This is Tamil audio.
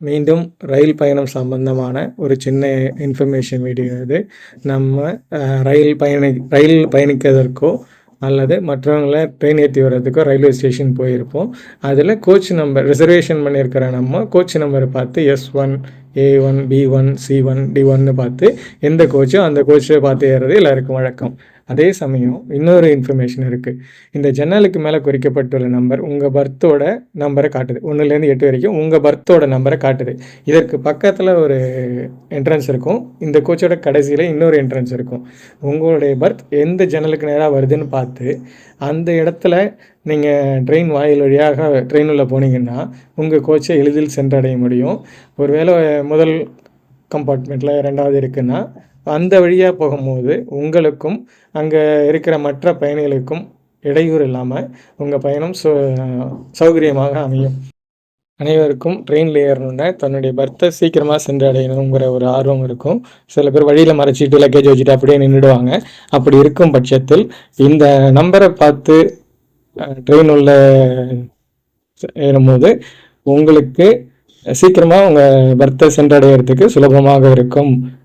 மீண்டும் ரயில் பயணம் சம்பந்தமான ஒரு சின்ன இன்ஃபர்மேஷன் வீடியோ இது. நம்ம ரயில் பயணி ரயில் பயணிக்கிறதற்கோ அல்லது மற்றவங்கள ட்ரெயின் ஏற்றி வர்றதுக்கோ ரயில்வே ஸ்டேஷன் போயிருப்போம். அதில் கோச் நம்பர் ரிசர்வேஷன் பண்ணியிருக்கிற நம்ம கோச் நம்பரை பார்த்து S one A one B one C one D ஒன்னு பார்த்து எந்த கோச்சோ அந்த கோச்சை பார்த்து ஏறுறது எல்லாருக்கும் வழக்கம். அதே சமயம் இன்னொரு இன்ஃபர்மேஷன் இருக்குது இந்த ஜன்னலுக்கு மேலே குறிக்கப்பட்டுள்ள நம்பர் உங்கள் பர்த்தோட நம்பரை காட்டுது. ஒன்றுலேருந்து எட்டு வரைக்கும் உங்கள் பர்த்தோட நம்பரை காட்டுது. இதற்கு பக்கத்தில் ஒரு என்ட்ரன்ஸ் இருக்கும். இந்த கோச்சோட கடைசியில் இன்னொரு என்ட்ரன்ஸ் இருக்கும். உங்களுடைய பர்த் எந்த ஜன்னலுக்கு நேராக வருதுன்னு பார்த்து அந்த இடத்துல நீங்கள் ட்ரெயின் வாயில் வழியாக ட்ரெயின் உள்ள போனீங்கன்னா உங்கள் கோச்சை எளிதில் சென்றடைய முடியும். ஒருவேளை முதல் கம்பார்ட்மெண்ட்டில் ரெண்டாவது இருக்குன்னா அந்த வழியாக போகும்போது உங்களுக்கும் அங்கே இருக்கிற மற்ற பயணிகளுக்கும் இடையூறு இல்லாமல் உங்கள் பயணம் சௌ சௌகரியமாக அமையும். அனைவருக்கும் ட்ரெயினில் ஏறணுன்னா தன்னுடைய பர்த்தை சீக்கிரமாக சென்றடையணுங்கிற ஒரு ஆர்வம் இருக்கும். சில பேர் வழியில் மறைச்சிட்டு லக்கேஜ் வச்சுட்டு அப்படியே நின்றுடுவாங்க அப்படி இருக்கும் பட்சத்தில் இந்த நம்பரை பார்த்து ட்ரெயின் உள்ள ஏறும்போது உங்களுக்கு சீக்கிரமாக உங்கள் பர்த்தை சென்றடைகிறதுக்கு சுலபமாக இருக்கும்.